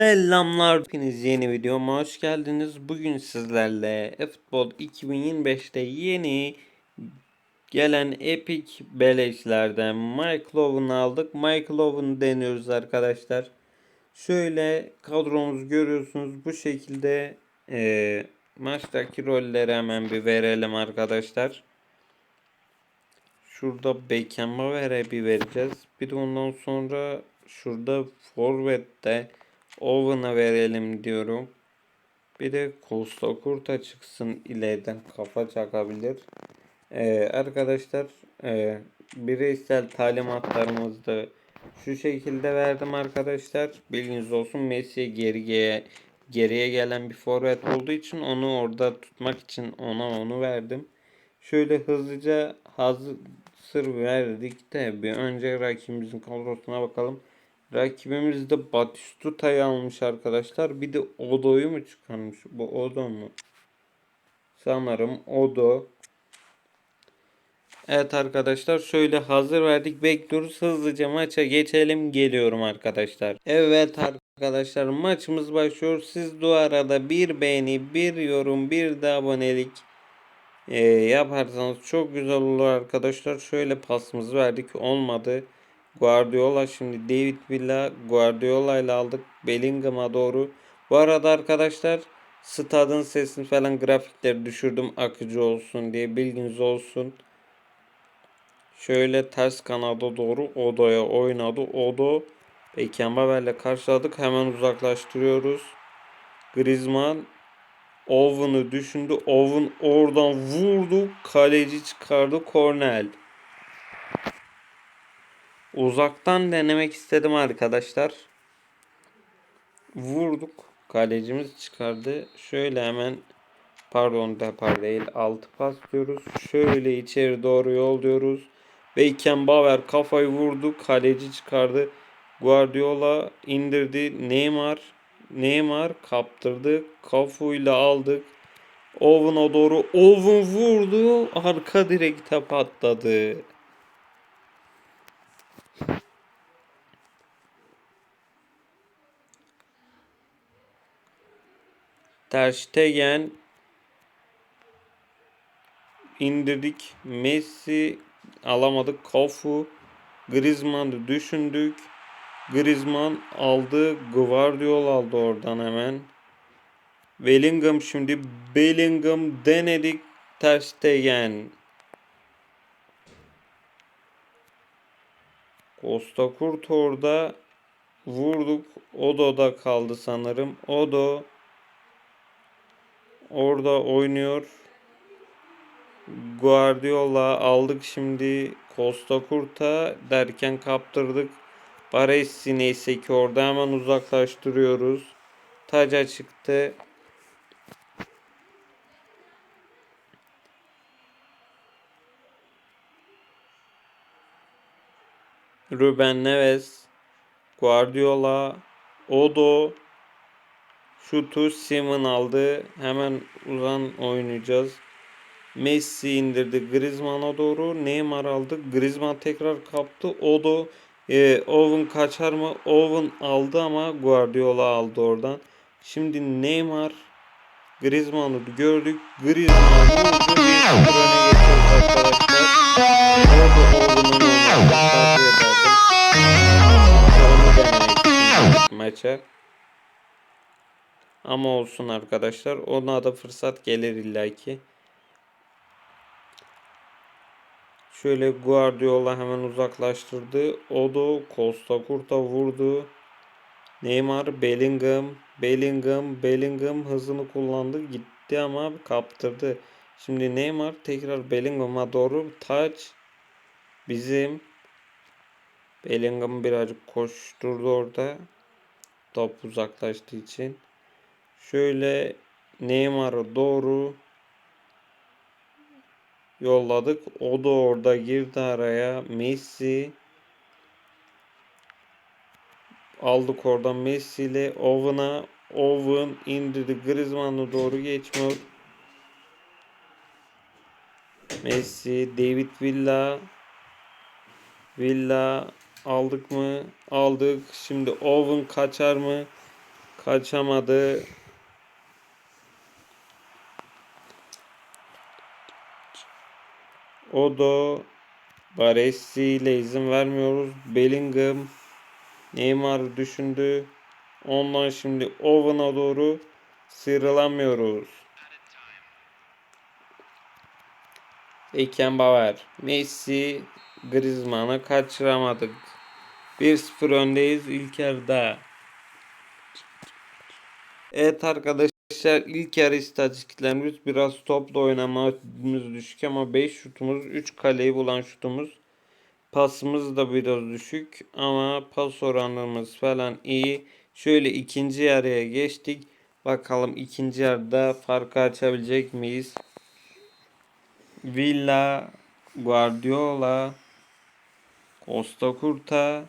Selamlar hepiniz yeni videoma hoş geldiniz. Bugün sizlerle eFootball 2025'te yeni gelen Epic beleşlerden Mike Love'ını aldık. Mike Love'ını deniyoruz arkadaşlar. Şöyle kadromuzu görüyorsunuz. Bu şekilde eee, maçtaki rolleri hemen bir verelim arkadaşlar. Şurada Beckham'a vere bir vereceğiz. Bir de ondan sonra şurada Forvet'te Owen'a verelim diyorum. Bir de Costa Curta çıksın ileriden kafa çakabilir. Ee, arkadaşlar e, bireysel talimatlarımızı da şu şekilde verdim arkadaşlar. Bilginiz olsun Messi geriye geriye gelen bir forvet olduğu için onu orada tutmak için ona onu verdim. Şöyle hızlıca hazır verdik de bir önce rakibimizin kadrosuna bakalım. Rakibimiz de Batistuta'yı almış arkadaşlar. Bir de Odo'yu mu çıkarmış? Bu Odo mu? Sanırım Odo. Evet arkadaşlar şöyle hazır verdik bekliyoruz hızlıca maça geçelim geliyorum arkadaşlar. Evet arkadaşlar maçımız başlıyor. Siz bu arada bir beğeni bir yorum bir de abonelik e, yaparsanız çok güzel olur arkadaşlar. Şöyle pasımızı verdik olmadı. Guardiola şimdi David Villa Guardiola ile aldık Bellingham'a doğru. Bu arada arkadaşlar stadın sesini falan grafikleri düşürdüm akıcı olsun diye bilginiz olsun. Şöyle ters kanada doğru Odo'ya oynadı. Odo Beckenbauer'le karşıladık. Hemen uzaklaştırıyoruz. Griezmann Owen'ı düşündü. Owen oradan vurdu. Kaleci çıkardı. Cornell. Uzaktan denemek istedim arkadaşlar. Vurduk. Kalecimiz çıkardı. Şöyle hemen pardon depar değil altı pas diyoruz. Şöyle içeri doğru yolluyoruz. Beckenbauer kafayı vurdu. Kaleci çıkardı. Guardiola indirdi. Neymar Neymar kaptırdı. Kafuyla aldık. Owen'a doğru Owen vurdu. Arka direkte patladı. Ter Stegen indirdik. Messi alamadık. Kafu Griezmann'ı düşündük. Griezmann aldı. Guardiola aldı oradan hemen. Bellingham şimdi Bellingham denedik. Ter Stegen. Costa Kurt orada vurduk. Odo da kaldı sanırım. Odo orada oynuyor. Guardiola aldık şimdi Costa Kurta derken kaptırdık. Baresi neyse ki orada hemen uzaklaştırıyoruz. Taca çıktı. Ruben Neves, Guardiola, Odo, şutu Simon aldı. Hemen uzan oynayacağız. Messi indirdi Griezmann'a doğru. Neymar aldı. Griezmann tekrar kaptı. Odo e, Owen kaçar mı? Owen aldı ama Guardiola aldı oradan. Şimdi Neymar Griezmann'ı gördük. Griezmann vurdu. Öne geçiyoruz arkadaşlar. Orada Owen'ın için maça. Ama olsun arkadaşlar. Ona da fırsat gelir illaki. Şöyle Guardiola hemen uzaklaştırdı. Odo Costa Curta vurdu. Neymar, Bellingham, Bellingham, Bellingham hızını kullandı. Gitti ama kaptırdı. Şimdi Neymar tekrar Bellingham'a doğru taç. Bizim Bellingham birazcık koşturdu orada. Top uzaklaştığı için. Şöyle Neymar'a doğru yolladık. O da orada girdi araya. Messi aldık oradan Messi ile Owen'a Owen indirdi. Griezmann'a doğru geçmiyor. Messi, David Villa Villa aldık mı? Aldık. Şimdi Owen kaçar mı? Kaçamadı. Odo Baresi ile izin vermiyoruz. Bellingham Neymar düşündü. Ondan şimdi Owen'a doğru sıyrılamıyoruz. Beckenbauer, Messi, Griezmann'ı kaçıramadık. 1-0 öndeyiz ilk yarıda. Evet arkadaşlar ilk yarı istatistiklerimiz biraz topla oynamamız düşük ama 5 şutumuz 3 kaleyi bulan şutumuz pasımız da biraz düşük ama pas oranımız falan iyi. Şöyle ikinci yarıya geçtik. Bakalım ikinci yarıda farkı açabilecek miyiz? Villa, Guardiola, Costa Curta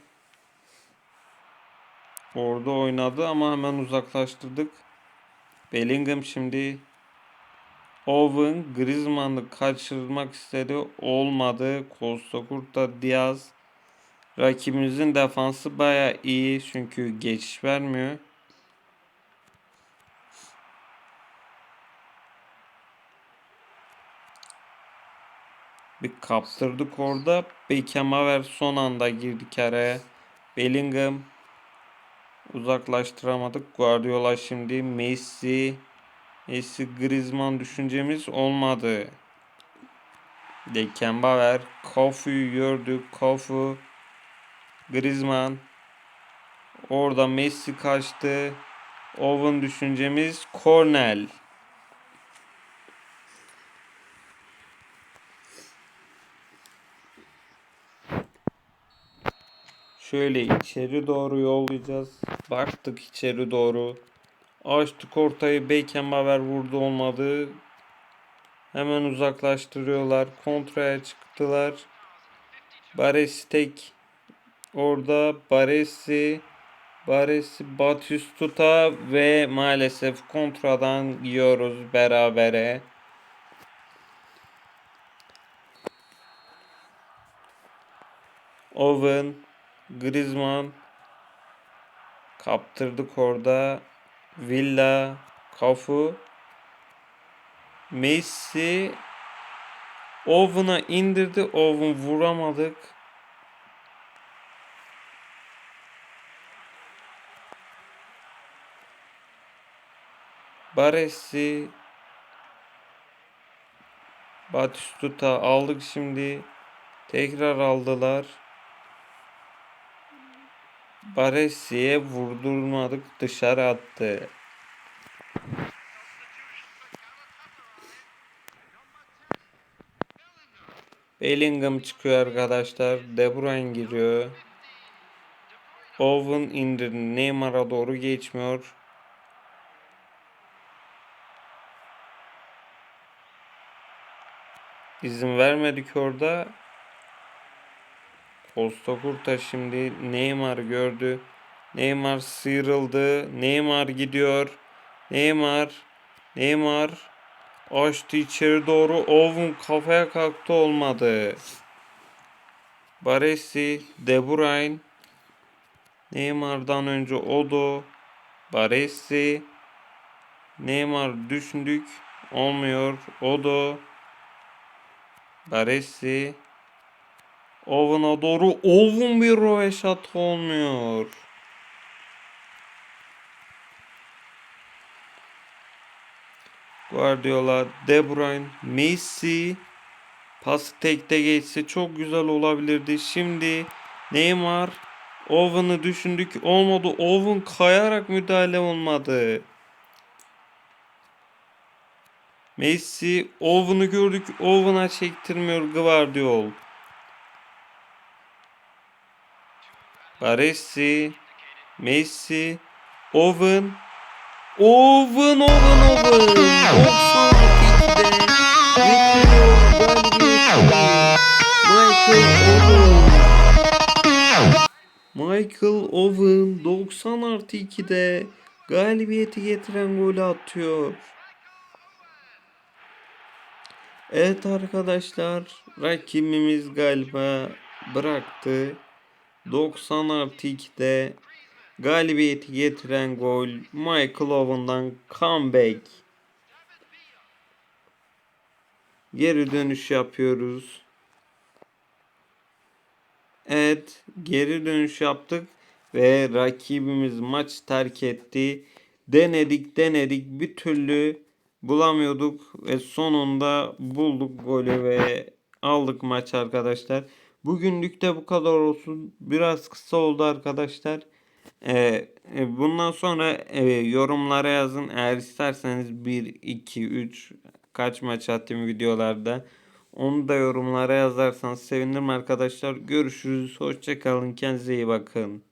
orada oynadı ama hemen uzaklaştırdık. Bellingham şimdi Owen Griezmann'ı kaçırmak istedi. Olmadı. Costa Curta Diaz rakibimizin defansı baya iyi çünkü geçiş vermiyor. Bir kaptırdık orada. Beckenbauer son anda girdik araya. Bellingham uzaklaştıramadık. Guardiola şimdi Messi Messi Griezmann düşüncemiz olmadı. Beckenbauer Kofu'yu gördük. Kofu Griezmann Orada Messi kaçtı. Owen düşüncemiz Cornell. Şöyle içeri doğru yollayacağız. Baktık içeri doğru. Açtık ortayı Beckenbauer vurdu olmadı. Hemen uzaklaştırıyorlar. Kontraya çıktılar. Baresi tek. Orada Baresi Baresi Batistuta ve maalesef kontradan yiyoruz berabere. Owen, Griezmann kaptırdık orada. Villa, Cafu, Messi Owen'a indirdi. Owen vuramadık. Baresi Batistuta aldık şimdi. Tekrar aldılar. Baresi'ye vurdurmadık dışarı attı. Bellingham çıkıyor arkadaşlar. De Bruyne giriyor. Owen indirdi. Neymar'a doğru geçmiyor. İzin vermedik orada. Costa Curta şimdi Neymar gördü. Neymar sıyrıldı. Neymar gidiyor. Neymar. Neymar. Açtı içeri doğru. Owen kafaya kalktı olmadı. Baresi. De Bruyne. Neymar'dan önce Odo. Baresi. Neymar düşündük. Olmuyor. Odo. Baresi. Owen'a doğru Owen bir roveşat olmuyor. Guardiola, De Bruyne, Messi pası tekte geçse çok güzel olabilirdi. Şimdi Neymar Owen'ı düşündük olmadı. Owen kayarak müdahale olmadı. Messi Owen'ı gördük. Owen'a çektirmiyor Guardiola. Baresi, Messi, Owen, Owen, Owen, Owen. 92'de getiriyor galibiyeti. Michael Owen 90 artı 2'de galibiyeti getiren golü atıyor. Evet arkadaşlar rakibimiz galiba bıraktı. 90 artı 2'de galibiyeti getiren gol Michael Owen'dan comeback. Geri dönüş yapıyoruz. Evet, geri dönüş yaptık ve rakibimiz maç terk etti. Denedik, denedik, bir türlü bulamıyorduk ve sonunda bulduk golü ve aldık maç arkadaşlar. Bugünlük de bu kadar olsun. Biraz kısa oldu arkadaşlar. Ee, e, bundan sonra e, yorumlara yazın. Eğer isterseniz 1, 2, 3 kaç maç attım videolarda. Onu da yorumlara yazarsanız sevinirim arkadaşlar. Görüşürüz. Hoşçakalın. Kendinize iyi bakın.